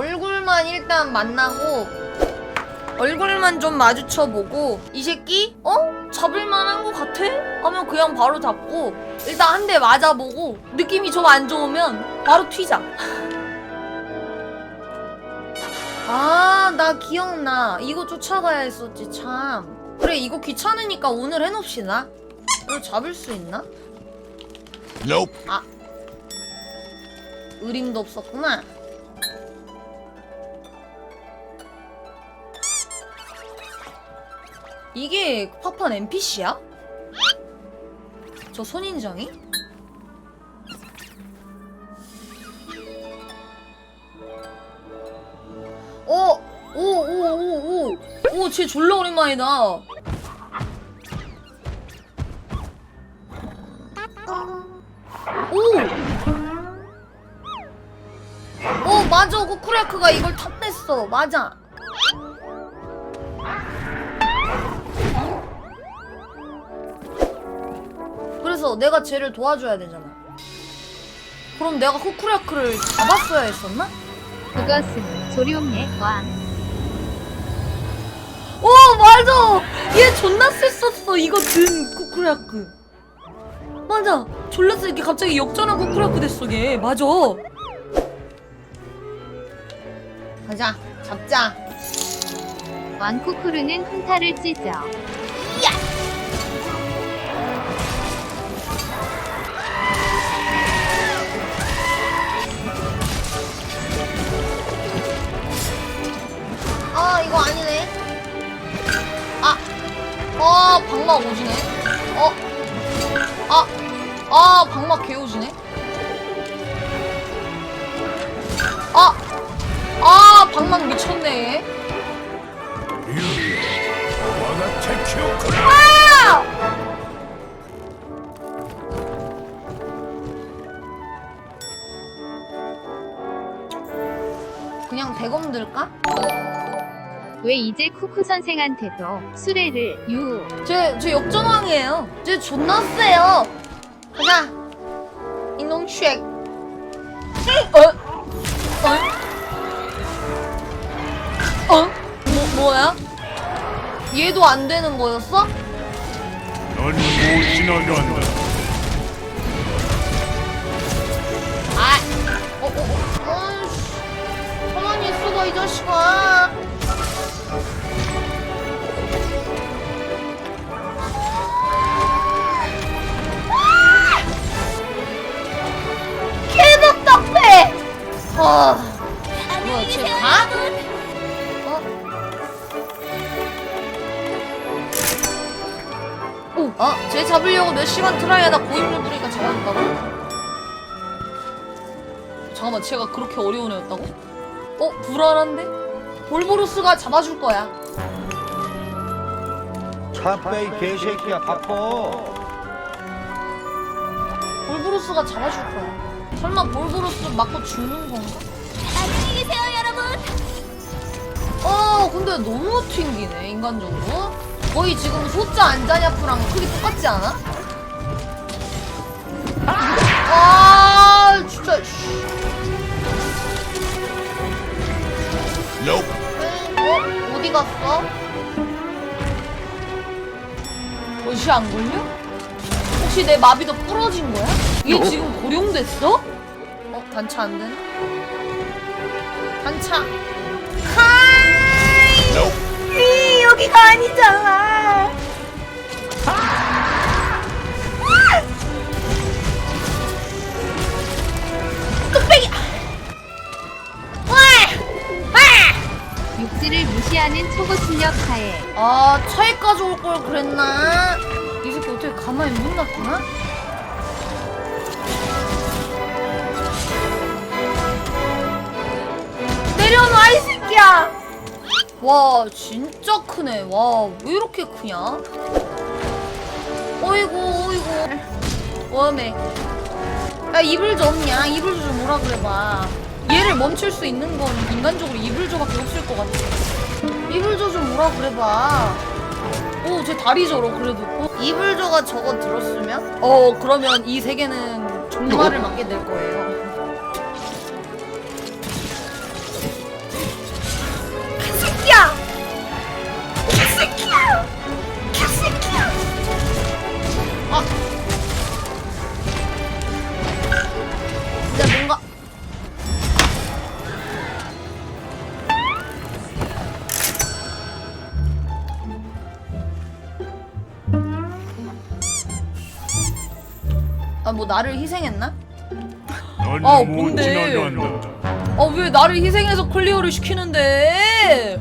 얼굴만 일단 만나고 얼굴만 좀 마주쳐보고 이 새끼 어 잡을만한 것 같아 하면 그냥 바로 잡고 일단 한 대 맞아보고 느낌이 좀 안 좋으면 바로 튀자. 아, 나 기억나. 이거 쫓아가야 했었지, 참. 그래, 이거 귀찮으니까 오늘 해놓읍시다. 이거 잡을 수 있나? Nope. 의림도 없었구나. 이게 파판 NPC야? 저 손인장이? 어, 오, 오, 오, 오, 오, 쟤 졸라 오랜만이다. 오! 어 맞아 고쿠라크가 이걸 탑냈어 맞아 그래서 내가 쟤를 도와줘야 되잖아. 그럼 내가 코쿠라크를 잡았어야 했었나? 그것은 조룡의 왕. 오 맞아! 얘 존나 셌었어 이거 든 코쿠라크. 맞아! 졸라 세 이렇게 갑자기 역전한 코쿠라크 됐어 얘 맞아. 가자 잡자. 왕쿠쿠르는 hun타를 찢어. 방막 오지네 어, 아, 아 방막 개 오지네 아, 아 방막 미쳤네. 아! 그냥 대검 들까? 왜 이제 쿠쿠 선생한테도 수레를 유. 제, 제 역전왕이에요. 제 존나 세요. 가자. 이놈 쉑. 어? 어? 어? 뭐, 뭐야? 얘도 안 되는 거였어? 넌못 지나간다. 아, 어, 어, 어, 어이씨. 가만히 있어봐, 이 자식아. 개답답해! 아, 뭐야, 쟤 가? 어? 오, 아, 쟤 잡으려고 몇 시간 트라이하다 고인물 부리니까 잡아준다고? 잠깐만 쟤가 그렇게 어려운 애였다고? 어? 불안한데? 볼보루스가 잡아줄 거야 차빼 이 개새끼야 바빠 볼보루스가 잡아줄 거야 설마 볼보루스 맞고 죽는 건가? 안녕히 계세요, 여러분. 어 근데 너무 튕기네 인간적으로 거의 지금 소자 안자냐프랑 크기 똑같지 않아? 아 어? 갔어? 옷이 안 걸려? 혹시 내 마비도 부러진 거야? 얘 지금 고령됐어? 어? 단차 안 되네? 단차 하 초보 실력 하에 아 차에까지 올 걸 그랬나? 이 새끼 어떻게 가만히 못 놨구나? 내려놔 이 새끼야! 와 진짜 크네 와 왜 이렇게 크냐? 어이구 어이구 웜에 야 이불조 없냐? 이불조 좀 오라 그래봐 얘를 멈출 수 있는 건 인간적으로 이불조밖에 없을 것 같아 오라 그래봐. 오, 제 다리 저러 그래도. 어, 이불조가 저거 들었으면? 어, 그러면 이 세계는 종말을 맞게 될 거예요. 아 뭐 나를 희생했나? 넌 아, 못 뭔데? 지나간다. 아왜 나를 희생해서 클리어를 시키는데?